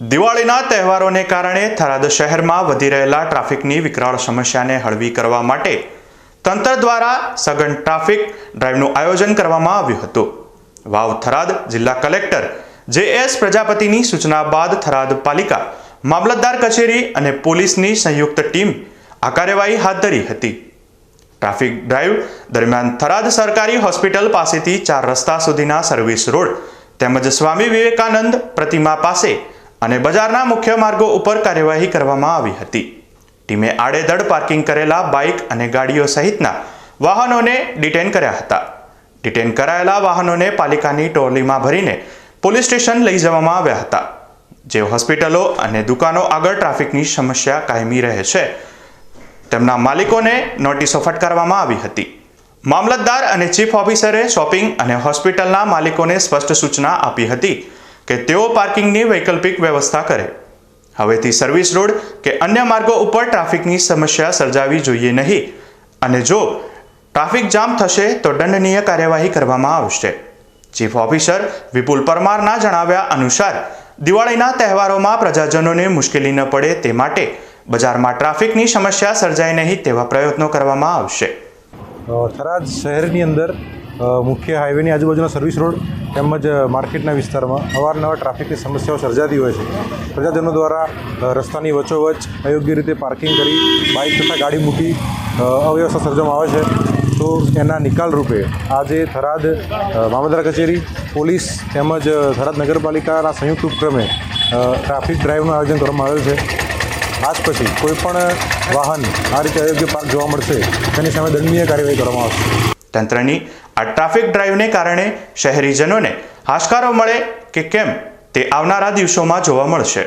દિવાળીના તહેવારોને કારણે થરાદ શહેરમાં વધી રહેલા ટ્રાફિકની વિકરાળ સમસ્યાને હળવી કરવા માટે તંત્ર દ્વારા સઘન ટ્રાફિક ડ્રાઈવનું આયોજન કરવામાં આવ્યું હતું. વાવ થરાદ જિલ્લા કલેક્ટર જે એસ પ્રજાપતિની સૂચના બાદ થરાદ પાલિકા, મામલતદાર કચેરી અને પોલીસની સંયુક્ત ટીમ આ કાર્યવાહી હાથ ધરી હતી. ટ્રાફિક ડ્રાઈવ દરમિયાન થરાદ સરકારી હોસ્પિટલ પાસેથી ચાર રસ્તા સુધીના સર્વિસ રોડ તેમજ સ્વામી વિવેકાનંદ પ્રતિમા પાસે અને બજારના મુખ્ય માર્ગો ઉપર કાર્યવાહી કરવામાં આવી હતી. ટીમે આડેધડ પાર્કિંગ કરેલા બાઇક અને ગાડીઓ સહિતના વાહનોને ડિટેન કર્યા હતા. ડિટેન કરાયેલા વાહનોને પાલિકાની ટોલીમાં ભરીને પોલીસ સ્ટેશન લઈ જવામાં આવ્યા હતા. જે હોસ્પિટલો અને દુકાનો આગળ ટ્રાફિકની સમસ્યા કાયમી રહે છે, તેમના માલિકોને નોટિસો ફટકારવામાં આવી હતી. મામલતદાર અને ચીફ ઓફિસરે શોપિંગ અને હોસ્પિટલના માલિકોને સ્પષ્ટ સૂચના આપી હતી કે તેઓ પાર્કિંગની વૈકલ્પિક વ્યવસ્થા કરે. હવેથી સર્વિસ રોડ કે અન્ય માર્ગો ઉપર ટ્રાફિકની સમસ્યા સર્જાવી જોઈએ નહીં. અને જો ટ્રાફિક જામ થશે તો દંડનીય કાર્યવાહી કરવામાં આવશે. ચીફ ઓફિસર વિપુલ પરમારના જણાવ્યા અનુસાર, દિવાળીના તહેવારોમાં પ્રજાજનોને મુશ્કેલી ન પડે તે માટે બજારમાં ટ્રાફિકની સમસ્યા સર્જાય નહીં તેવા પ્રયત્નો કરવામાં આવશે. થરાદ શહેરની અંદર મુખ્ય હાઈવેની આજુબાજુના સર્વિસ રોડ તેમજ માર્કેટના વિસ્તારમાં અવારનવાર ટ્રાફિકની સમસ્યાઓ સર્જાતી હોય છે. પ્રજાજનો દ્વારા રસ્તાની વચ્ચોવચ્ચ અયોગ્ય રીતે પાર્કિંગ કરી બાઇક તથા ગાડી મૂકી અવ્યવસ્થા સર્જવામાં આવે છે. તો એના નિકાલ રૂપે આજે થરાદ અ, મામલતદાર કચેરી પોલીસ તેમજ થરાદ નગરપાલિકાના સંયુક્ત ઉપક્રમે ટ્રાફિક ડ્રાઈવનું આયોજન કરવામાં આવેલ છે. આજ પછી કોઈપણ વાહન આ રીતે અયોગ્ય પાર્ક જોવા મળશે તેની સામે દંડનીય કાર્યવાહી કરવામાં આવશે. તંત્રની આ ટ્રાફિક ડ્રાઈવને કારણે શહેરીજનોને હાશકારો મળે કે કેમ તે આવનારા દિવસોમાં જોવા મળશે.